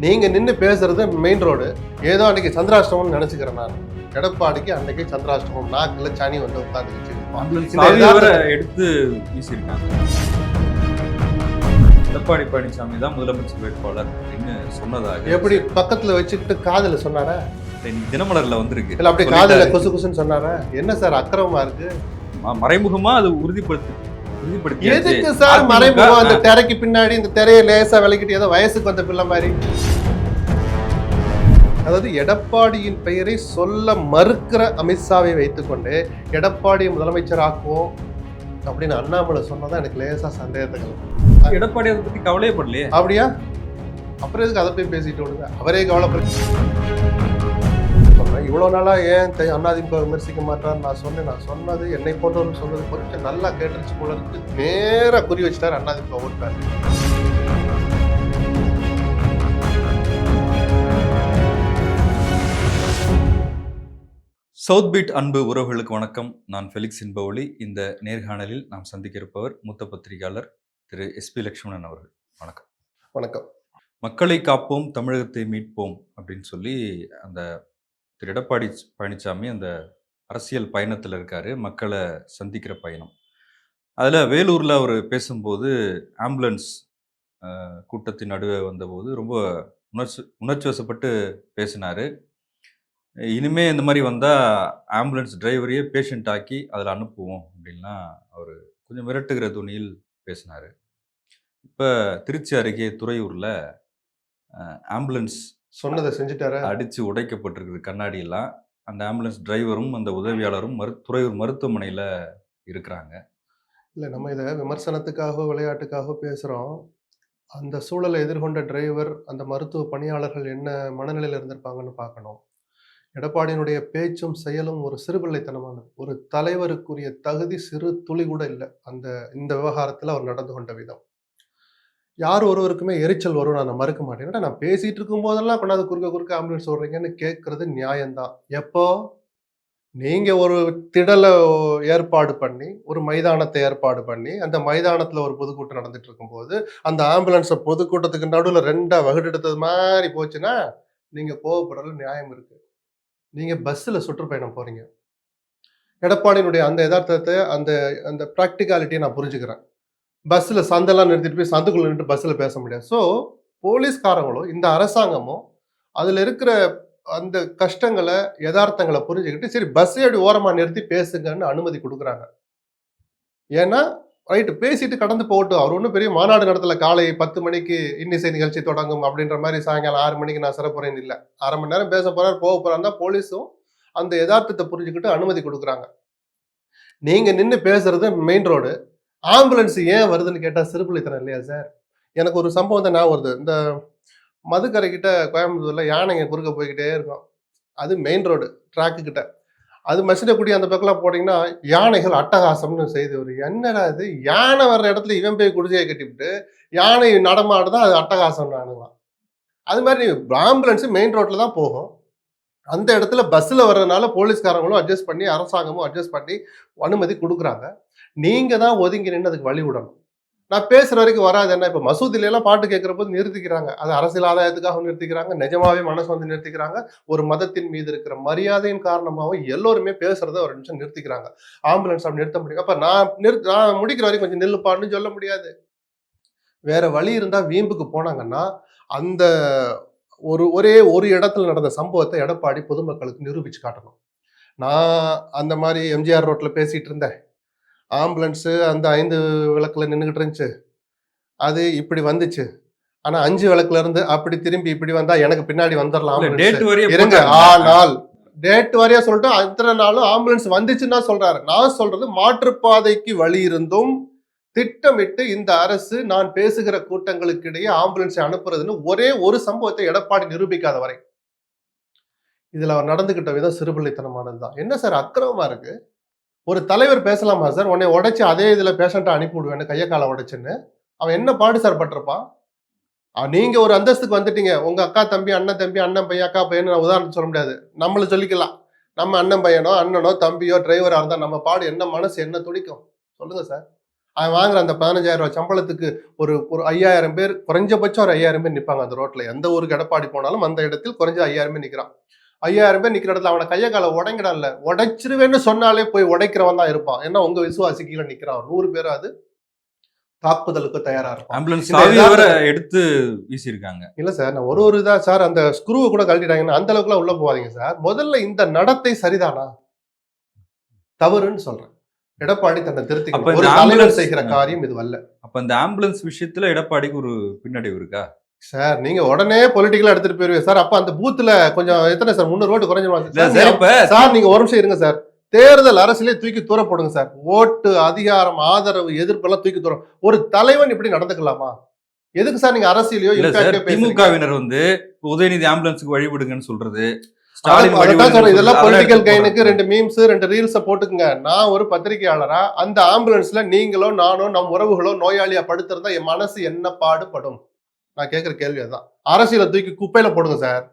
நீங்க நின்று பேசுறது மெயின் ரோடு ஏதோ அன்னைக்கு சந்திராஷ்டமம்னு நினைச்சுக்கிறேன் நான். எடப்பாடிக்கு அன்னைக்கு சந்திராஷ்டமம். நாக்குல சனி வந்து உட்காந்துக்கிச்சு எடுத்து வீசியிருக்காங்க. எடப்பாடி பழனிசாமி தான் முதலமைச்சர் வேட்பாளர் அப்படின்னு சொன்னதாக எப்படி பக்கத்துல வச்சுக்கிட்டு காதுல சொன்னாரா? தினமலர்ல வந்திருக்கு. இல்ல அப்படியே. காதுல கொசு கொசுன்னு சொன்னாரா? என்ன சார் அக்கிரமமா இருக்கு? ம- மறைமுகமா அது உறுதிப்படுத்தி எதுக்கு சார் மறைமுகம் அந்த திரைக்கு பின்னாடி இந்த திரையை லேசா விளக்கிட்டு ஏதோ வயசுக்கு வந்த பிள்ளை மாதிரி? அதாவது எடப்பாடியின் பெயரை சொல்ல மறுக்கிற அமித்ஷாவை வைத்துக்கொண்டு எடப்பாடியை முதலமைச்சர் ஆக்குவோம் அப்படின்னு அண்ணாமலை சொன்னதான் எனக்கு லேசா சந்தேகத்துக்கு எடப்பாடி அதை பத்தி கவலையப்படலையே அப்படியா? அப்புறம் எதுக்கு அதை போய் பேசிட்டு விடுங்க? அவரே கவலைப்படு இவ்வளோ நாளா ஏன் அதிமுக விமர்சிக்க மாட்டார் நான் சொன்னேன். நான் சொன்னது என்னை போன்றவர்கள் சொன்னது கொஞ்சம் நல்லா கேட்டுருச்சு போல இருக்கு. நேரா குறி வச்சுட்டார் அதிமுக ஓட்டார் சவுத் பீட் அன்பு உறவுகளுக்கு வணக்கம். நான் ஃபெலிக்ஸ் இன்பவொளி. இந்த நேர்காணலில் நாம் சந்திக்க இருப்பவர் மூத்த பத்திரிகையாளர் திரு எஸ்பி லட்சுமணன் அவர்கள். வணக்கம். வணக்கம். மக்களை காப்போம் தமிழகத்தை மீட்போம் அப்படின்னு சொல்லி அந்த திரு எடப்பாடி பழனிசாமி அந்த அரசியல் பயணத்தில் இருக்காரு. மக்களை சந்திக்கிற பயணம். அதில் வேலூரில் அவர் பேசும்போது ஆம்புலன்ஸ் கூட்டத்தின் நடுவே வந்தபோது ரொம்ப உணர்ச்சி உணர்ச்சி வசப்பட்டு பேசினார். இனிமே இந்த மாதிரி வந்தால் ஆம்புலன்ஸ் டிரைவரையே பேஷண்ட் ஆக்கி அதில் அனுப்புவோம் அப்படின்லாம் அவர் கொஞ்சம் மிரட்டுகிற துணியில் பேசினார். இப்போ திருச்சி அருகே துறையூரில் ஆம்புலன்ஸ் சொன்னதை செஞ்சுட்டாரு? அடித்து உடைக்கப்பட்டிருக்குது கண்ணாடியெல்லாம். அந்த ஆம்புலன்ஸ் டிரைவரும் அந்த உதவியாளரும் மரு துறையூர் மருத்துவமனையில் இருக்கிறாங்க. இல்லை நம்ம இதை விமர்சனத்துக்காக விளையாட்டுக்காக பேசுகிறோம் அந்த சூழலை எதிர்கொண்ட டிரைவர் அந்த மருத்துவ பணியாளர்கள் என்ன மனநிலையில் இருந்திருப்பாங்கன்னு பார்க்கணும். எடப்பாடியினுடைய பேச்சும் செயலும் ஒரு சிறுபிள்ளைத்தனமானது. ஒரு தலைவருக்குரிய தகுதி சிறு துளி கூட இல்லை. அந்த இந்த விவகாரத்தில் அவர் நடந்து கொண்ட விதம். யார் ஒருவருக்குமே எரிச்சல் வரும் நான் மறுக்க மாட்டேன். நான் பேசிட்டு இருக்கும் போதெல்லாம் கொண்டாந்து குறுக்க குறுக்க ஆம்புலன்ஸ் சொல்றீங்கன்னு கேட்கறது நியாயம்தான். எப்போ? நீங்க ஒரு திடலை ஏற்பாடு பண்ணி ஒரு மைதானத்தை ஏற்பாடு பண்ணி அந்த மைதானத்துல ஒரு பொதுக்கூட்டம் நடந்துட்டு இருக்கும்போது அந்த ஆம்புலன்ஸை பொதுக்கூட்டத்துக்கு நடுவில் ரெண்டா வகுடெடுத்தது மாதிரி போச்சுன்னா நீங்க கோவப்படுறது நியாயம் இருக்கு. நீங்க பஸ்ஸில் சுற்றுப்பயணம் போறீங்க. எடப்பாடியினுடைய அந்த யதார்த்தத்தை அந்த அந்த ப்ராக்டிகாலிட்டியை நான் புரிஞ்சுக்கிறேன். பஸ்ஸில் சந்தெல்லாம் நிறுத்திட்டு போய் சந்துக்குள்ள நின்று பஸ்ஸில் பேச முடியாது. ஸோ போலீஸ்காரங்களும் இந்த அரசாங்கமும் அதில் இருக்கிற அந்த கஷ்டங்களை யதார்த்தங்களை புரிஞ்சுக்கிட்டு சரி பஸ்ஸே அப்படி ஓரமாக நிறுத்தி பேசுங்கன்னு அனுமதி கொடுக்குறாங்க. ஏன்னா ரைட்டு பேசிட்டு கடந்து போகட்டும். அவர் ஒன்றும் பெரிய மாநாடு நடத்தல. காலை பத்து மணிக்கு இன்னிசை நிகழ்ச்சி தொடங்கும் அப்படின்ற மாதிரி சாயங்காலம் ஆறு மணிக்கு நான் சிறப்புறேன்னு இல்லை. அரை மணி நேரம் பேச போறாரு போக போறாருன்னா போலீஸும் அந்த யதார்த்தத்தை புரிஞ்சுக்கிட்டு அனுமதி கொடுக்குறாங்க. நீங்க நின்று பேசுறது மெயின் ரோடு ஆம்புலன்ஸ் ஏன் வருதுன்னு கேட்டால் சிறுபிள்ளைத்தனம் இல்லையா சார்? எனக்கு ஒரு சம்பவம் தான் ஞாபகம் வருது. இந்த மதுக்கரை கிட்ட கோயம்புத்தூர்ல யானைங்க குறுக்க போய்கிட்டே இருக்கும். அது மெயின் ரோடு ட்ராக்கு கிட்ட. அது மசினக்குடி அந்த பக்கம்லாம் போனீங்கன்னா யானைகள் அட்டகாசம்னு செய்து ஒரு என்னடா இது? யானை வர்ற இடத்துல இவன் போய் குடிசையை கட்டிவிட்டு யானை நடமாடுதான் அது அட்டகாசம் நானுங்களாம் அது மாதிரி ஆம்புலன்ஸு மெயின் ரோட்டில் தான் போகும். அந்த இடத்துல பஸ்ஸில் வர்றதுனால போலீஸ்காரங்களும் அட்ஜஸ்ட் பண்ணி அரசாங்கமும் அட்ஜஸ்ட் பண்ணி அனுமதி கொடுக்குறாங்க. நீங்க தான் ஒதுங்கி நின்று அதுக்கு வழி விடணும். நான் பேசுற வரைக்கும் வராது என்ன? இப்ப மசூதில எல்லாம் பாட்டு கேட்கிற போது நிறுத்திக்கிறாங்க. அது அரசியல் ஆதாயத்துக்காக நிறுத்திக்கிறாங்க. நிஜமாவே மனசு வந்து நிறுத்திக்கிறாங்க. ஒரு மதத்தின் மீது இருக்கிற மரியாதையின் காரணமாகவும் எல்லோருமே பேசுறத ஒரு நிமிஷம் நிறுத்திக்கிறாங்க. ஆம்புலன்ஸ் அப்படி நிறுத்த முடியும். அப்ப நான் நிறுத்த நான் முடிக்கிற வரைக்கும் கொஞ்சம் நில்லுப்பான்னு சொல்ல முடியாது. வேற வழி இருந்தா வீம்புக்கு போனாங்கன்னா அந்த ஒரு ஒரே ஒரு இடத்துல நடந்த சம்பவத்தை எடப்பாடி பொதுமக்களுக்கு நிரூபிச்சு காட்டணும். நான் அந்த மாதிரி எம்ஜிஆர் ரோட்ல பேசிட்டு இருந்தேன். ஆம்புலன்ஸு அந்த ஐந்து விளக்குல நின்றுகிட்டு இருந்துச்சு. அது இப்படி வந்துச்சு. ஆனா அஞ்சு விளக்குல இருந்து அப்படி திரும்பி இப்படி வந்தா எனக்கு பின்னாடி வந்துடலாம் இருங்க. ஆனால் டேட் வரையா சொல்லிட்டு அத்தனை நாளும் ஆம்புலன்ஸ் வந்துச்சுன்னா சொல்றாரு. நான் சொல்றது மாற்றுப்பாதைக்கு வழி இருந்தும் திட்டமிட்டு இந்த அரசு நான் பேசுகிற கூட்டங்களுக்கு இடையே ஆம்புலன்ஸை அனுப்புறதுன்னு ஒரே ஒரு சம்பவத்தை எடப்பாடி நிரூபிக்காத வரை. இதுல அவர் நடந்துகிட்ட விதம் சிறுபிள்ளைத்தனமானது தான் என்ன சார் அக்கிரமமா இருக்கு? ஒரு தலைவர் பேசலாமா சார்? உன்னை உடைச்சு அதே இதில் பேஷண்ட்டை அனுப்பி விடுவேன்னு கையை காலை உடைச்சுன்னு. அவன் என்ன பாடு சார் பட்டிருப்பான்? நீங்கள் ஒரு அந்தஸ்துக்கு வந்துட்டீங்க. உங்கள் அக்கா தம்பி அண்ணன் தம்பி அண்ணன் பையன் அக்கா பையன் நான் உதாரணம் சொல்ல முடியாது. நம்மளை சொல்லிக்கலாம். நம்ம அண்ணன் பையனோ அண்ணனோ தம்பியோ டிரைவராக இருந்தால் நம்ம பாடு என்ன மனசு என்ன துடிக்கும்? சொல்லுங்கள் சார். அவன் வாங்குற அந்த பதினஞ்சாயிரம் ரூபாய் சம்பளத்துக்கு ஒரு ஒரு ஐயாயிரம் பேர் குறைஞ்சபட்சம் ஒரு ஐயாயிரம் பேர் நிற்பாங்க அந்த ரோட்டில் எந்த ஊருக்கு எடப்பாடி போனாலும் அந்த இடத்தில் குறைஞ்ச ஐயாயிரம் பேர் நிற்கிறான் ஐயாயிரம் பேர் நிக்கிற இடத்துல அவனை கையை காலை உடைங்கிடல உடைச்சிருவேன்னு சொன்னாலே போய் உடைக்கிறவன் தான் இருப்பான். ஏன்னா உங்க விசுவாசி கீழே நிக்கிறான். நூறு பேர் அது தாக்குதலுக்கு தயாரா இருப்பான். ஆம்புலன்ஸ் எடுத்து வீசியிருக்காங்க. இல்ல சார் நான் ஒரு ஒரு இதா சார் அந்த ஸ்க்ரூவை கூட கழட்டிட்டாங்கன்னா அந்த அளவுக்குலாம் உள்ள போகாதீங்க சார். முதல்ல இந்த நடத்தை சரிதானா? தவறுன்னு சொல்றேன். எடப்பாடி தன்னை இந்த ஒரு ambulance- செய்கிற காரியம் இது அல்ல அப்ப இந்த ஆம்புலன்ஸ் விஷயத்துல எடப்பாடிக்கு ஒரு பின்னடைவு இருக்கா? சார் நீங்க உடனே பொலிட்டிக்கலா எடுத்துட்டு போயிருவீங்க. சார் அப்ப அந்த பூத்துல கொஞ்சம் எத்தனை சார்? முன்னூறு ஓட்டு குறைஞ்சிருவாங்க சார் நீங்க ஒரு நிமிஷம் இருங்க சார். தேர்தல் அரசியலே தூக்கி தூர போடுங்க சார். ஓட்டு அதிகாரம் ஆதரவு எதிர்ப்பெல்லாம் தூக்கி தூரம் ஒரு தலைவன் இப்படி நடந்துக்கலாமா? எதுக்கு சார் நீங்க அரசியலையோ? திமுகவினர் வந்து உதயநிதி ஆம்புலன்ஸுக்கு வழி விடுங்கன்னு சொல்றது இதெல்லாம் பொலிட்டிக்கல் கைனுக்கு ரெண்டு மீம்ஸ் ரெண்டு ரீல்ஸ போட்டுக்குங்க. நான் ஒரு பத்திரிகையாளரா அந்த ஆம்புலன்ஸ்ல நீங்களோ நானோ நம் உறவுகளோ நோயாளியா படுத்திருந்தா என் மனசு என்ன பாடுபடும்? நான் கேட்கிற கேள்வி அதுதான் அரசியலை தூக்கி குப்பையில போடுங்க சார்.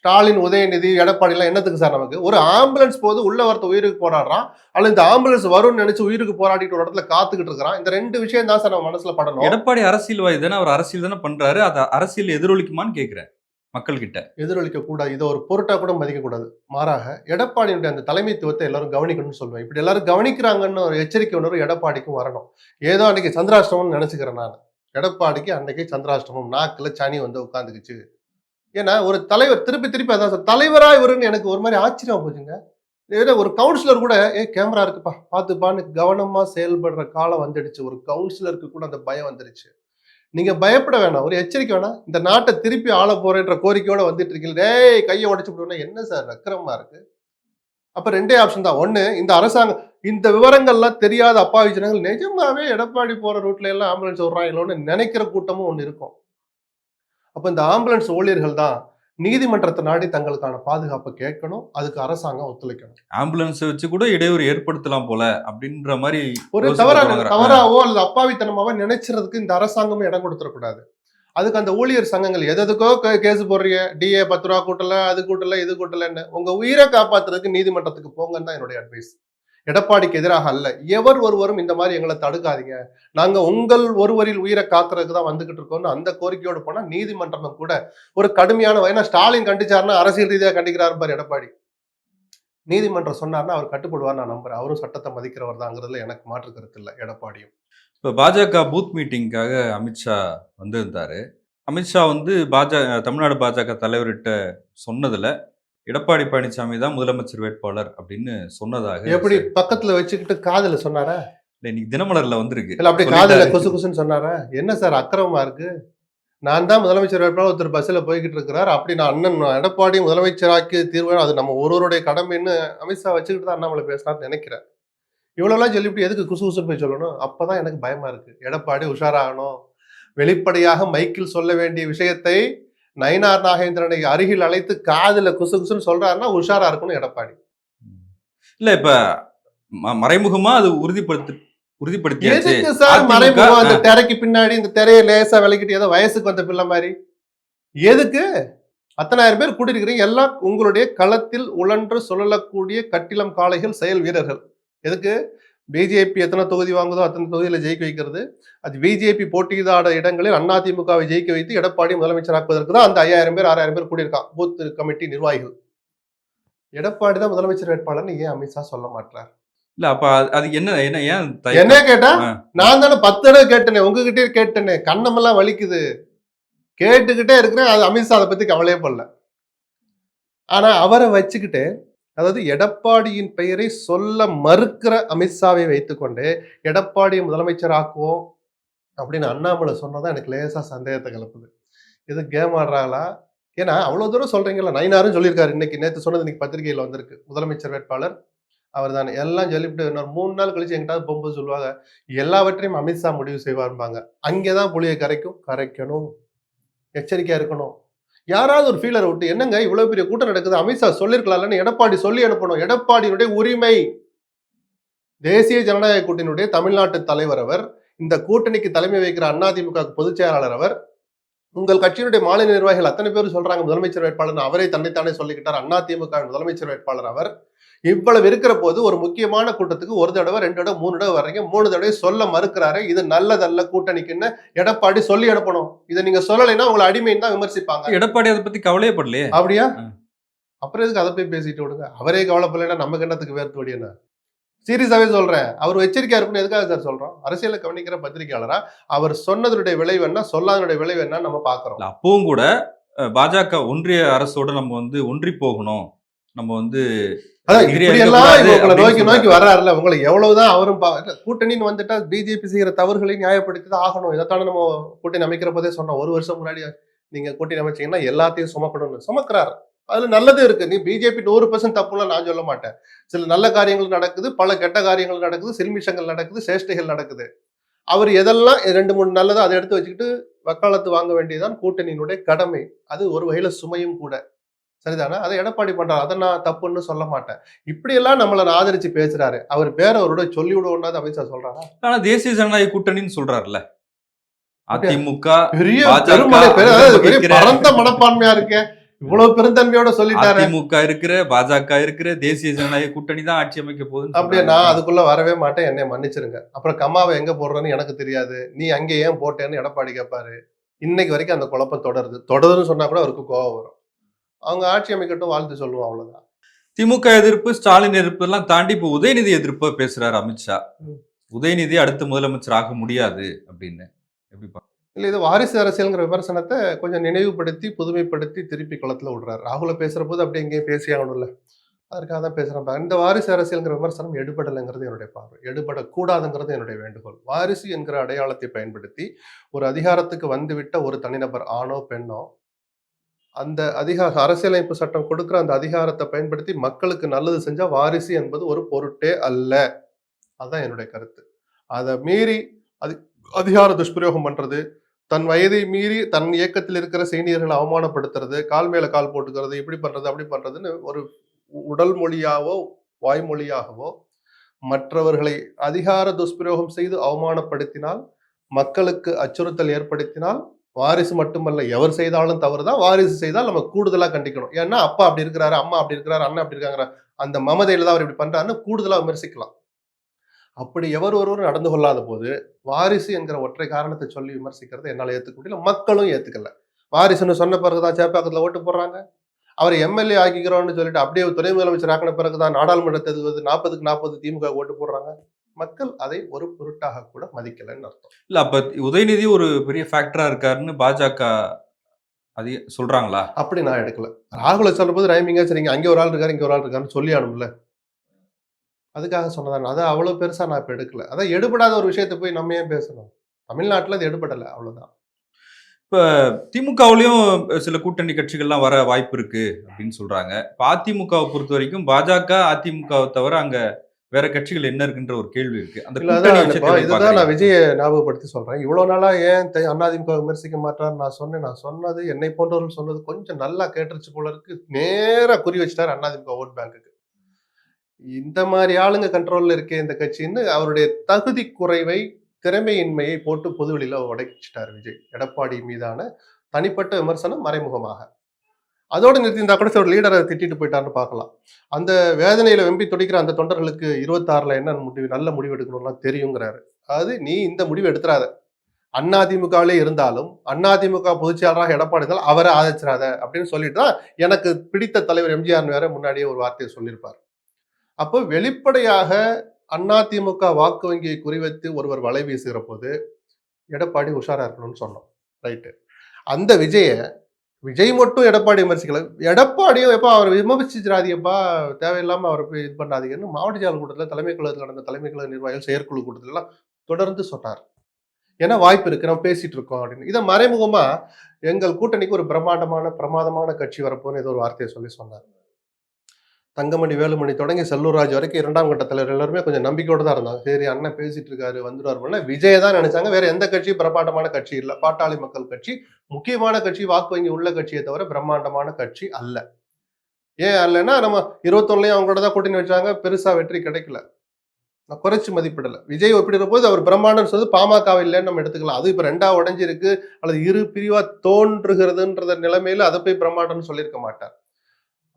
ஸ்டாலின் உதயநிதி எடப்பாடி எல்லாம் என்னத்துக்கு சார் நமக்கு? ஒரு ஆம்புலன்ஸ் போது உள்ள ஒருத்த உயிருக்கு போராடுறான். அல்ல இந்த ஆம்புலன்ஸ் வரும்னு நினைச்சு உயிருக்கு போராடிட்டு ஒரு இடத்துல காத்துக்கிட்டு இருக்கிறான். இந்த ரெண்டு விஷயம் தான் சார் நம்ம மனசுல படணும். எடப்பாடி அரசியல்வாதி தானே? அவர் அரசியல் தானே பண்றாரு. அது அரசியல் எதிரொலிக்குமான்னு கேக்குறேன் மக்கள் கிட்ட எதிரொலிக்க கூடாது. இதை ஒரு பொருட்டா கூட மதிக்க கூடாது. மாறாக எடப்பாடியுடைய அந்த தலைமைத்துவத்தை எல்லாரும் கவனிக்கணும்னு சொல்லுவேன் இப்படி எல்லாரும் கவனிக்கிறாங்கன்னு ஒரு எச்சரிக்கை உணர்வு எடப்பாடிக்கும் வரணும். ஏதோ அன்னைக்கு சந்திராஷ்டமம்னு நினைச்சுக்கிறேன் நான். எடப்பாடிக்கு அன்னைக்கு சந்திராஷ்டமம் நாக்கில் சனி வந்து உட்காந்துக்குச்சு ஏன்னா ஒரு தலைவர் திருப்பி திருப்பி அதான் சார் தலைவரா இவருன்னு எனக்கு ஒரு மாதிரி ஆச்சரியம் போச்சுங்க. ஒரு கவுன்சிலர் கூட ஏ கேமரா இருக்குப்பா பார்த்துப்பான்னு கவனமா செயல்படுற காலம் வந்துடுச்சு. ஒரு கவுன்சிலருக்கு கூட அந்த பயம் வந்துடுச்சு. நீங்க பயப்பட வேணாம் ஒரு எச்சரிக்கை வேணாம். இந்த நாட்டை திருப்பி ஆள போறேன்ற கோரிக்கையோட வந்துட்டு இருக்கீங்க. டேய் கையை உடச்சு விடுவோம்னா என்ன சார் அக்கிரமமா இருக்கு? அப்ப ரெண்டே ஆப்ஷன் தான். ஒண்ணு இந்த அரசாங்கம் இந்த விவரங்கள்லாம் தெரியாத அப்பாவி ஜனங்கள் நிஜமாவே எடப்பாடி போற ரூட்ல எல்லாம் ஆம்புலன்ஸ் விடுறாங்களோன்னு நினைக்கிற கூட்டமும் ஒண்ணு இருக்கும். அப்ப இந்த ஆம்புலன்ஸ் ஊழியர்கள் தான் நீதிமன்றத்தை நாடி தங்களுக்கான பாதுகாப்பை கேட்கணும் அதுக்கு அரசாங்கம் ஒத்துழைக்கணும். ஆம்புலன்ஸ் வச்சு கூட இடையூறு ஏற்படுத்தலாம் போல அப்படின்ற மாதிரி ஒரு தவறா. தவறாவோ அல்லது அப்பாவித்தனமாவோ நினைச்சுறதுக்கு இந்த அரசாங்கமே இடம் கொடுத்துடக்கூடாது. அதுக்கு அந்த ஊழியர் சங்கங்கள் எதுக்கோ கேஸ் போடுறீங்க. டிஏ பத்து ரூபா கூட்டல அது கூட்டல இது கூட்டலன்னு. உங்க உயிரை காப்பாத்துறதுக்கு நீதிமன்றத்துக்கு போங்கன்னு தான் என்னுடைய அட்வைஸ் எடப்பாடிக்கு எதிராக அல்ல. எவர் ஒருவரும் இந்த மாதிரி எங்களை தடுக்காதீங்க. நாங்க உங்கள் ஒருவரில் உயிரை காக்குறதுக்கு தான் வந்துகிட்டு இருக்கோம்னு அந்த கோரிக்கையோடு போனா நீதிமன்றம் கூட ஒரு கடுமையான ஏன்னா ஸ்டாலின் கண்டிச்சாருன்னா அரசியல் ரீதியாக கண்டிக்கிறாரு பாரு எடப்பாடி. நீதிமன்றம் சொன்னார்னா அவர் கட்டுப்படுவார் நான் நம்புறேன். அவரும் சட்டத்தை மதிக்கிறவர் தாங்கிறதுல எனக்கு மாற்று கருத்து இல்லை எடப்பாடியும். இப்போ பாஜக பூத் மீட்டிங்காக அமித்ஷா வந்திருந்தாரு. அமித்ஷா வந்து பாஜக தமிழ்நாடு பாஜக தலைவர்கிட்ட சொன்னதுல எடப்பாடி பழனிசாமி தான் முதலமைச்சர் வேட்பாளர் அப்படின்னு சொன்னதாக எப்படி பக்கத்துல வச்சுக்கிட்டு காதுல சொன்னாரா? இல்ல, இன்னைக்கு தினமலர்ல வந்திருக்கு. இல்ல அப்படியே. காதுல கொசு கொசுன்னு சொன்னாரா? என்ன சார் அக்கிரமமா இருக்கு? நான் தான் முதலமைச்சர் வேட்பாளர் ஒருத்தர் பஸ்ல போய்கிட்டு இருக்கிறார். அப்படி நான் அண்ணன் எடப்பாடி முதலமைச்சராக்கி தீர்வு அது நம்ம ஒருவருடைய கடமைன்னு அமித்ஷா வச்சுக்கிட்டு தான் அண்ணாமலை பேசினார்னு நினைக்கிறேன் இவ்வளவுலாம் சொல்லிவிட்டு எதுக்கு குசு குசுன்னு போய் சொல்லணும்? அப்பதான் எனக்கு பயமா இருக்கு. எடப்பாடி உஷாராகணும். வெளிப்படையாக மைக்கில் சொல்ல வேண்டிய விஷயத்தை நயினார் நாகேந்திரனை அருகில் அழைத்து காதுல குசு குசுன்னு சொல்றாருன்னா உஷாரா இருக்கணும் எடப்பாடி. இல்ல இப்ப ம- மறைமுகமா அது உறுதிப்படுத்தி உறுதிப்படுத்தியாச்சு. எதுக்கு சார் மறைமுகம் அந்த திரைக்கு பின்னாடி இந்த திரையை லேசா விளக்கிட்டு ஏதோ வயசுக்கு வந்த பிள்ளை மாதிரி? எதுக்கு? அத்தனாயிரம் பேர் கூட்டிருக்கிறீங்க எல்லாம் உங்களுடைய களத்தில் உழன்று சுழலக்கூடிய கட்டிலம் காளைகள் செயல் வீரர்கள். எதுக்கு? பிஜேபி எத்தனை தொகுதி வாங்குதோ அத்தனை தொகுதியில ஜெயிக்க வைக்கிறது. அது பிஜேபி போட்டியிடாத இடங்களில் அதிமுகவை ஜெயிக்க வைத்து எடப்பாடி முதலமைச்சராக்குவதற்கு தான் அந்த ஐயாயிரம் பேர் ஆறாயிரம் பேர் கூடியிருக்கான் பூத் கமிட்டி நிர்வாகிகள். எடப்பாடி தான் முதலமைச்சர் வேட்பாளர்னு ஏன் அமித்ஷா சொல்ல மாட்டார் இல்ல அப்ப அது- என்ன என்ன ஏன்? என்ன கேட்டா. நான் தானே பத்து தடவை கேட்டேனே உங்ககிட்டயே கேட்டேனே கண்ணமெல்லாம் வலிக்குது. கேட்டுக்கிட்டே இருக்கிறேன் அது அமித்ஷா அதை பத்தி கவலையே படல. ஆனா அவரை வச்சுக்கிட்டு அதாவது எடப்பாடியின் பெயரை சொல்ல மறுக்கிற அமித்ஷாவை வைத்துக்கொண்டு எடப்பாடியை முதலமைச்சர் ஆக்குவோம் அப்படின்னு அண்ணாமலை சொன்னதான் எனக்கு லேசா சந்தேகத்தை கலப்புது இது கேம் ஆடுறாங்களா? ஏன்னா அவ்வளவு தூரம் சொல்கிறீங்களா நைனாரும் சொல்லியிருக்காரு. இன்னைக்கு நேற்று சொன்னது இன்னைக்கு பத்திரிகையில் வந்திருக்கு. முதலமைச்சர் வேட்பாளர் அவர் தானே எல்லாம் சொல்லிவிட்டு இன்னொரு மூணு நாள் கழிச்சு எங்கிட்டாவது போகும்போது சொல்லுவாங்க எல்லாவற்றையும் அமித்ஷா முடிவு செய்வார்பாங்க அங்கேதான் புளியை கரைக்கும் கரைக்கணும். எச்சரிக்கையா இருக்கணும். யாராவது ஒரு ஃபீலரை விட்டு என்னங்க இவ்வளவு பெரிய கூட்டம் நடக்குது? அமித்ஷா சொல்லிருக்கலாம்னு எடப்பாடி சொல்லி அனுப்பணும். எடப்பாடியினுடைய உரிமை. தேசிய ஜனநாயக கூட்டணியுடைய தமிழ்நாட்டு தலைவர் அவர் இந்த கூட்டணிக்கு தலைமை வைக்கிற அதிமுக பொதுச் செயலாளர் அவர் உங்கள் கட்சியினுடைய மாநில நிர்வாகிகள் அத்தனை பேர் சொல்றாங்க முதலமைச்சர் வேட்பாளர் அவரே தன்னைத்தானே சொல்லிக்கிட்டார். அண்ணா திமுக முதலமைச்சர் வேட்பாளர் அவர். இவ்வளவு இருக்கிற போது ஒரு முக்கியமான கூட்டத்துக்கு ஒரு தடவை ரெண்டு தடவை மூணு தடவை வர்றீங்க. மூணு தடவை சொல்ல மறுக்கிறாரு. இது நல்லதல்ல கூட்டணிக்குன்னு எடப்பாடி சொல்லி அனுப்பணும். இதை நீங்க சொல்லலைன்னா உங்களை அடிமைன்னு தான் விமர்சிப்பாங்க. எடப்பாடி அதை பத்தி கவலையப்படலையே அப்படியா. அப்புறம் எதுக்கு அதை போய் பேசிட்டு விடுங்க அவரே கவலைப்படலைன்னா நம்ம கண்ணத்துக்கு வேர்த்து வடியன சீரியஸாவே சொல்றேன். அவர் எச்சரிக்கையா இருக்குன்னு எதுக்காக சார் சொல்றோம்? அரசியலை கவனிக்கிற பத்திரிகையாளரா? அவர் சொன்னதனுடைய விளைவு என்ன? சொல்லாதனுடைய விளைவு என்ன நம்ம பாக்குறோம். இல்ல, அப்பவும் கூட பாஜக ஒன்றிய அரசோட நம்ம வந்து ஒன்றி போகணும். நம்ம வந்து நோக்கி நோக்கி வர்றாருல உங்களை எவ்வளவுதான் அவரும் கூட்டணின்னு வந்துட்டா பிஜேபி செய்கிற தவறுகளை நியாயப்படுத்தி தான் ஆகணும். இதைத்தானே நம்ம கூட்டணி அமைக்கிற போதே சொன்னோம். ஒரு வருஷம் முன்னாடி நீங்க கூட்டணி அமைச்சீங்கன்னா எல்லாத்தையும் சுமக்கணும்னு. சுமக்கிறாரு. அதுல நல்லது இருக்கு. நீ பிஜேபி நூறு பர்சன்ட் தப்புலாம் நான் சொல்ல மாட்டேன். சில நல்ல காரியங்கள் நடக்குது பல கெட்ட காரியங்கள் நடக்குது சில்மிஷங்கள் நடக்குது சேஷ்டைகள் நடக்குது. அவர் எதெல்லாம் ரெண்டு மூணு நல்லதோ அதை எடுத்து வச்சுக்கிட்டு வக்காலத்து வாங்க வேண்டியதுதான் கூட்டணியினுடைய கடமை. அது ஒரு வகையில சுமையும் கூட. சரிதானே? அதை எடப்பாடி பண்றாரு. அதை நான் தப்புன்னு சொல்ல மாட்டேன். இப்படியெல்லாம் நம்மளை ஆதரிச்சு பேசுறாரு. அவர் பேர அவரோட சொல்லி விடுவோம்னா அமித்ஷா சொல்றாரா? ஆனா தேசிய ஜனநாயக கூட்டணின்னு சொல்றாருல்ல. அதிமுக பெரிய பரந்த மனப்பான்மையா இருக்கே. இவ்வளவு பெருந்தன்மையோட சொல்லிட்டாரு. அதிமுக இருக்கிற பாஜக இருக்கிற தேசிய ஜனநாயக கூட்டணி தான் ஆட்சி அமைக்க போகுதுன்னு அப்படியே. நான் அதுக்குள்ள வரவே மாட்டேன் என்னை மன்னிச்சிருங்க. அப்புறம் கம்மாவை எங்க போடுறேன்னு எனக்கு தெரியாது. நீ அங்க ஏன் போட்டேன்னு எடப்பாடி கேட்பாரு இன்னைக்கு வரைக்கும் அந்த குழப்பம் தொடருது. தொடருதுன்னு சொன்னா கூட அவருக்கு கோவம் வரும். அவங்க ஆட்சி அமைக்கட்டும் வாழ்த்து சொல்லுவோம் அவ்வளவுதான். திமுக எதிர்ப்பு ஸ்டாலின் எதிர்ப்பு எல்லாம் தாண்டி இப்போ உதயநிதி எதிர்ப்பா பேசுறாரு அமித்ஷா. உதயநிதி அடுத்த முதலமைச்சர் ஆக முடியாது அப்படின்னு. எப்படி இல்லை இது வாரிசு அரசியல்ங்கிற விமர்சனத்தை கொஞ்சம் நினைவுபடுத்தி புதுமைப்படுத்தி திருப்பி குளத்தில் விடுறாரு. ராகுல பேசுகிற போது அப்படி எங்கேயும் பேசியாகணும்ல அதற்காக தான் பேசுகிறேன் இந்த வாரிசு அரசியல்ங்கிற விமர்சனம் எடுபடலைங்கிறது என்னுடைய பார்வை. எடுபடக்கூடாதுங்கிறது என்னுடைய வேண்டுகோள். வாரிசு என்கிற அடையாளத்தை பயன்படுத்தி ஒரு அதிகாரத்துக்கு வந்துவிட்ட ஒரு தனிநபர் ஆணோ பெண்ணோ அந்த அதிகார அரசியலமைப்பு சட்டம் கொடுக்குற அந்த அதிகாரத்தை பயன்படுத்தி மக்களுக்கு நல்லது செஞ்சால் வாரிசு என்பது ஒரு பொருட்டே அல்ல. அதுதான் என்னுடைய கருத்து. அதை மீறி அதி அதிகார துஷ்பிரயோகம் பண்ணுறது தன் வயதை மீறி தன் இயக்கத்தில் இருக்கிற சீனியர்களை அவமானப்படுத்துறது கால் மேல கால் போட்டுக்கிறது இப்படி பண்றது அப்படி பண்றதுன்னு ஒரு உடல் மொழியாவோ வாய்மொழியாகவோ மற்றவர்களை அதிகார துஷ்பிரயோகம் செய்து அவமானப்படுத்தினால் மக்களுக்கு அச்சுறுத்தல் ஏற்படுத்தினால் வாரிசு மட்டுமல்ல எவர் செய்தாலும் தவறுதான் வாரிசு செய்தால் நம்ம கூடுதலாக கண்டிக்கணும். ஏன்னா அப்பா அப்படி இருக்கிறாரு அம்மா அப்படி இருக்கிறாரு அண்ணன் அப்படி இருக்காங்க அந்த மமதையில தான் அவர் இப்படி பண்றாருன்னு கூடுதலாக விமர்சிக்கலாம். அப்படி எவர் ஒருவர் நடந்து கொள்ளாத போது வாரிசு என்கிற ஒற்றை காரணத்தை சொல்லி விமர்சிக்கிறதை என்னால் ஏற்றுக்க முடியல மக்களும் ஏத்துக்கல. வாரிசுன்னு சொன்ன பிறகுதான் சேப்பாக்கத்துல ஓட்டு போடுறாங்க. அவர் எம்எல்ஏ ஆக்கிக்கிறோம்னு சொல்லிட்டு அப்படியே துணை முதலமைச்சர் ஆக்கின பிறகுதான் நாடாளுமன்ற தேர்தல் நாற்பதுக்கு நாற்பது திமுக ஓட்டு போடுறாங்க. மக்கள் அதை ஒரு பொருட்டாக கூட மதிக்கலைன்னு அர்த்தம். இல்ல அப்ப உதயநிதி ஒரு பெரிய ஃபேக்டரா இருக்காருன்னு பாஜக அதிக சொல்றாங்களா? அப்படி நான் எடுக்கல. ராகுல சொல்லும்போது ரைமிங்கா சரிங்க அங்கே ஒரு ஆள் இருக்காரு இங்க ஒரு ஆள் இருக்காருன்னு சொல்லி ஆனும்ல அதுக்காக சொன்னதான் அதை அவ்வளவு பெருசா நான் இப்ப எடுக்கல. அதான் எடுபடாத ஒரு விஷயத்தை போய் நம்ம ஏன் பேசணும்? தமிழ்நாட்டுல அது எடுபடலை அவ்வளவுதான். திமுகவுலயும் சில கூட்டணி கட்சிகள்லாம் வர வாய்ப்பு இருக்கு அப்படின்னு சொல்றாங்க. இப்ப அதிமுகவை பொறுத்த வரைக்கும் பாஜக அதிமுகவை தவிர அங்க வேற கட்சிகள் என்ன இருக்குன்ற ஒரு கேள்வி இருக்கு. அந்த இப்போ இதுதான் நான்? விஜயை ஞாபகப்படுத்தி சொல்றேன். இவ்வளவு நாளா ஏன் அதிமுக விமர்சிக்க மாட்டார் நான் சொன்னேன். நான் சொன்னது என்னை போன்றவர்கள் சொன்னது கொஞ்சம் நல்லா கேட்டுருச்சு போல இருக்கு. நேரா குறி வச்சிட்டாரு அதிமுக ஓட் பேங்குக்கு. இந்த மாதிரி ஆளுங்க கண்ட்ரோல்ல இருக்கே இந்த கட்சின்னு அவருடைய தகுதி குறைவை திறமையின்மையை போட்டு பொதுவெளியில உடைச்சிட்டார் விஜய். எடப்பாடி மீதான தனிப்பட்ட விமர்சனம் மறைமுகமாக. அதோடு நிறுத்தியிருந்தா கூட ஒரு லீடரை திட்டிட்டு போயிட்டாருன்னு பார்க்கலாம். அந்த வேதனையில வெம்பி துடிக்கிற அந்த தொண்டர்களுக்கு இருபத்தாறுல என்ன முடிவு நல்ல முடிவு எடுக்கணும்லாம் தெரியுங்கிறாரு. அதாவது நீ இந்த முடிவு எடுத்துறாத. அதிமுகவிலே இருந்தாலும் அதிமுக பொதுச்செயலராக எடப்பாடி இருந்தாலும் அவரை ஆதரிச்சிடாத அப்படின்னு சொல்லிட்டு தான் எனக்கு பிடித்த தலைவர் எம்ஜிஆர் வேற முன்னாடியே ஒரு வார்த்தையை சொல்லியிருப்பார். அப்போ வெளிப்படையாக அதிமுக வாக்கு வங்கியை குறிவைத்து ஒருவர் வலை வீசுகிற போது எடப்பாடி உஷாரா இருக்கணும்னு சொன்னோம். ரைட்டு அந்த விஜய விஜய் மட்டும் எடப்பாடி விமர்சிக்கல. எடப்பாடியும் எப்போ அவர் விமர்சிச்சிடாதீங்கப்பா தேவையில்லாமல் அவர் போய் இது பண்ணாதீங்கன்னு மாவட்ட செயல் கூட்டத்தில் தலைமை கழகத்தில் நடந்த தலைமை கழக நிர்வாகிகள் செயற்குழு கூட்டத்திலலாம் தொடர்ந்து சொன்னார். ஏன்னா வாய்ப்பு இருக்கு நம்ம பேசிட்டு இருக்கோம் அப்படின்னு. இதை மறைமுகமா எங்கள் கூட்டணிக்கு ஒரு பிரம்மாண்டமான பிரமாதமான கட்சி வரப்போன்னு ஏதோ ஒரு வார்த்தையை சொல்லி சொன்னார். தங்கமணி வேலுமணி தொடங்கி செல்லூர்ராஜ் வரைக்கும் இரண்டாம் கட்ட தலைவர் எல்லாருமே கொஞ்சம் நம்பிக்கையோடு தான் இருந்தாங்க. சரி அண்ணன் பேசிட்டு இருக்காரு வந்துடுவார் விஜய தான் நினைச்சாங்க. வேற எந்த கட்சியும் பிரம்மாண்டமான கட்சி இல்லை. பாட்டாளி மக்கள் கட்சி முக்கியமான கட்சி வாக்கு வங்கி உள்ள கட்சியை தவிர பிரம்மாண்டமான கட்சி அல்ல. ஏன் அல்லன்னா நம்ம இருபத்தொன்னுலயும் அவங்களோட தான் கூட்டணி வச்சாங்க. பெருசா வெற்றி கிடைக்கல. நான் குறைச்சி மதிப்பிடலை. விஜய் ஒப்பிடுற போது அவர் பிரம்மாண்டம் சொல்றது பாமகவை இல்லைன்னு நம்ம எடுத்துக்கலாம். அது இப்ப ரெண்டா உடஞ்சிருக்கு. அல்லது இரு பிரிவா தோன்றுகிறதுன்ற நிலைமையில அதை போய் பிரம்மாண்டம்னு சொல்லியிருக்க மாட்டார்.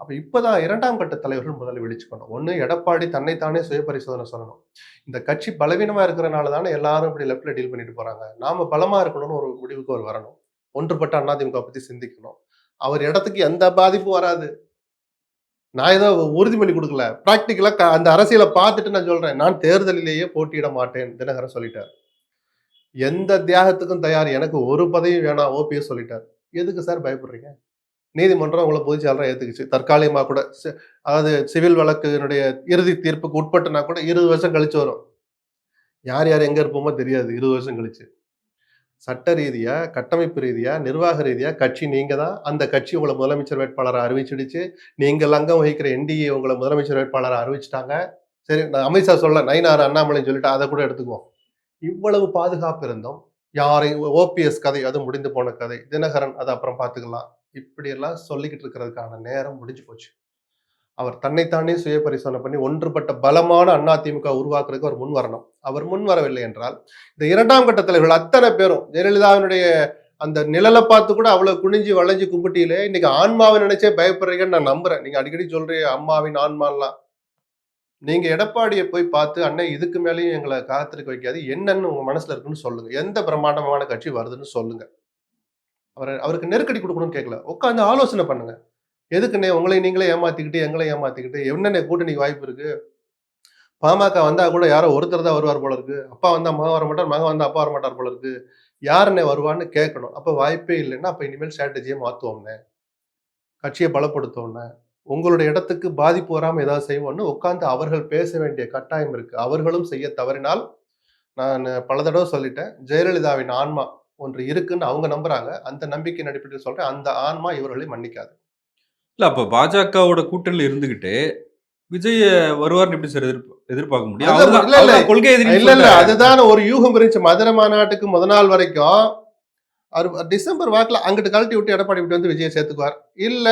அப்போ இப்போதான் இரண்டாம் கட்ட தலைவர்கள் முதல்ல விழிச்சுக்கணும். ஒன்று எடப்பாடி தன்னைத்தானே சுய பரிசோதனை சொல்லணும். இந்த கட்சி பலவீனமாக இருக்கிறனால தானே எல்லாரும் இப்படி லெஃப்டில் டீல் பண்ணிட்டு போகிறாங்க நாம் பலமாக இருக்கணும்னு ஒரு முடிவுக்கு அவர் வரணும். ஒன்றுபட்ட அதிமுக பற்றி சிந்திக்கணும். அவர் இடத்துக்கு எந்த பாதிப்பும் வராது. நான் ஏதோ உறுதிமொழி கொடுக்கல. ப்ராக்டிக்கலாக அந்த அரசியலை பார்த்துட்டு நான் சொல்கிறேன் நான் தேர்தலிலேயே போட்டியிட மாட்டேன் தினகரன் சொல்லிட்டார். எந்த தியாகத்துக்கும் தயார். எனக்கு ஒரு பதவியும் வேணாம் ஓபிஎஸ் சொல்லிட்டார். எதுக்கு சார் பயப்படுறீங்க? நீதிமன்றம் உங்களை பொதுச்செயலராக ஏற்றுக்குச்சு தற்காலிகமாக கூட அதாவது சிவில் வழக்கினுடைய இறுதி தீர்ப்புக்கு உட்பட்டுனா கூட இருபது வருஷம் கழிச்சு வரும். யார் யார் எங்கே இருப்போமோ தெரியாது இருபது வருஷம் கழிச்சு. சட்ட ரீதியாக கட்டமைப்பு ரீதியாக நிர்வாக ரீதியாக கட்சி நீங்கள் தான் அந்த கட்சி உங்களை முதலமைச்சர் வேட்பாளரை அறிவிச்சிடுச்சு. நீங்கள் அங்கம் வகிக்கிற என்டிஏ உங்களை முதலமைச்சர் வேட்பாளரை அறிவிச்சிட்டாங்க. சரி நான் அமித்ஷா சொல்ல நயினார் அண்ணாமலைன்னு சொல்லிட்டு அதை கூட எடுத்துக்குவோம். இவ்வளவு பாதுகாப்பு இருந்தோம் யாரையும் ஓபிஎஸ் கதை அது முடிந்து போன கதை தினகரன் அது அப்புறம் பார்த்துக்கலாம். இப்படியெல்லாம் சொல்லிக்கிட்டு இருக்கிறதுக்கான நேரம் முடிஞ்சு போச்சு. அவர் தன்னைத்தானே சுய பரிசோதனை பண்ணி ஒன்றுபட்ட பலமான அதிமுக உருவாக்குறதுக்கு அவர் முன் வரணும். அவர் முன் வரவில்லை என்றால் இந்த இரண்டாம் கட்ட தலைவர்கள் அத்தனை பேரும் ஜெயலலிதாவினுடைய அந்த நிழலை பார்த்து கூட அவ்வளவு குனிஞ்சு வளைஞ்சு கும்பிட்டியிலே இன்னைக்கு ஆன்மாவை நினைச்சே பயப்படுறீங்கன்னு நான் நம்புறேன். நீங்க அடிக்கடி சொல்றீங்க அம்மாவின் ஆன்மாலாம். நீங்க எடப்பாடியை போய் பார்த்து அண்ணன் இதுக்கு மேலேயும் எங்களை காத்திருக்க வைக்காது. என்னன்னு உங்க மனசுல இருக்குன்னு சொல்லுங்க. எந்த பிரம்மாண்டமான கட்சி வருதுன்னு சொல்லுங்க. அவர் அவருக்கு நெருக்கடி கொடுக்கணும்னு கேட்கல. உட்காந்து ஆலோசனை பண்ணுங்க. எதுக்குண்ணே உங்களை நீங்களே ஏமாத்திக்கிட்டு எங்களை ஏமாத்திக்கிட்டு என்னென்ன கூட்டணிக்கு வாய்ப்பு இருக்கு? பாமக வந்தா கூட யாரோ ஒருத்தர் தான் வருவார் போல இருக்கு. அப்பா வந்தா மகன் வர மாட்டார் மகன் வந்தா அப்பா வர மாட்டார் போல இருக்கு. யாருன்னே வருவான்னு கேட்கணும். அப்போ வாய்ப்பே இல்லைன்னா அப்போ இனிமேல் ஸ்ட்ராட்டஜியை மாற்றுவோம்னே கட்சியை பலப்படுத்துவோம்னே உங்களுடைய இடத்துக்கு பாதிப்பு வராமல் ஏதாவது செய்வோம்னு உட்காந்து அவர்கள் பேச வேண்டிய கட்டாயம் இருக்கு. அவர்களும் செய்ய தவறினால் நான் பல தடவை சொல்லிட்டேன் ஜெயலலிதாவின் ஆன்மா ஒன்று இருக்குன்னு அவங்க நம்புறாங்க. அந்த நம்பிக்கையின் அடிப்படையில் சொல்றேன். அந்த ஆன்மா இவர்களை மன்னிக்காது. இல்ல அப்ப பாஜகவோட கூட்டணியில இருந்துகிட்டு விஜய வருவார்னு எப்படி சார் எதிர்ப்பு எதிர்பார்க்க முடியும்? கொள்கை எதிரி இல்ல இல்ல. அதுதான் ஒரு யூகம் இருந்துச்சு மதுரை மாநாட்டுக்கு முத நாள் வரைக்கும் அவர் டிசம்பர் வாக்குல அங்கிட்டு கழட்டி விட்டு எடப்பாடி விட்டு வந்து விஜய் சேர்த்துக்குவார். இல்ல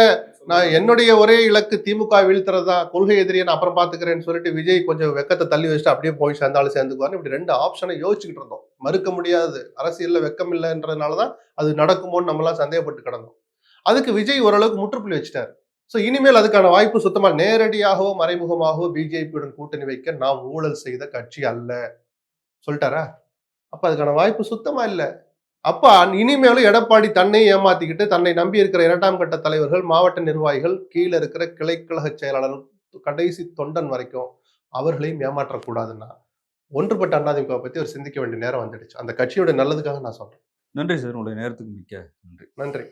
நான் என்னுடைய ஒரே இலக்கு திமுக வீழ்த்துறதா கொள்கை எதிரியை நான் அப்புறம் பாத்துக்கிறேன்னு சொல்லிட்டு விஜய் கொஞ்சம் வெக்கத்தை தள்ளி வச்சுட்டு அப்படியே போய் சேர்ந்தாலும் சேர்ந்துக்குவார்னு இப்படி ரெண்டு ஆப்ஷனை யோசிச்சுக்கிட்டு இருந்தோம். மறுக்க முடியாது. அரசியல்ல வெக்கம் இல்லைன்றதுனாலதான் அது நடக்குமோன்னு நம்மளாம் சந்தேகப்பட்டு கிடந்தோம். அதுக்கு விஜய் ஓரளவுக்கு முற்றுப்புள்ளி வச்சுட்டார். ஸோ இனிமேல் அதுக்கான வாய்ப்பு சுத்தமாக நேரடியாகவோ மறைமுகமாகவோ பிஜேபியுடன் கூட்டணி வைக்க நாம் ஊழல் செய்த கட்சி அல்ல. சொல்லிட்டாரா? அப்போ அதுக்கான வாய்ப்பு சுத்தமாக இல்லை. அப்ப இனிமேலும் எடப்பாடி தன்னை ஏமாத்திக்கிட்டு தன்னை நம்பி இருக்கிற இரண்டாம் கட்ட தலைவர்கள் மாவட்ட நிர்வாகிகள் கீழே இருக்கிற கிளைக்கழக செயலாளர் கடைசி தொண்டன் வரைக்கும் அவர்களையும் ஏமாற்றக்கூடாதுன்னா ஒன்றுபட்ட அதிமுக பத்தி ஒரு சிந்திக்க வேண்டிய நேரம் வந்துடுச்சு. அந்த கட்சியோட நல்லதுக்காக நான் சொல்றேன். நன்றி சார். உங்களுடைய நேரத்துக்கு மிக்க நன்றி. நன்றி.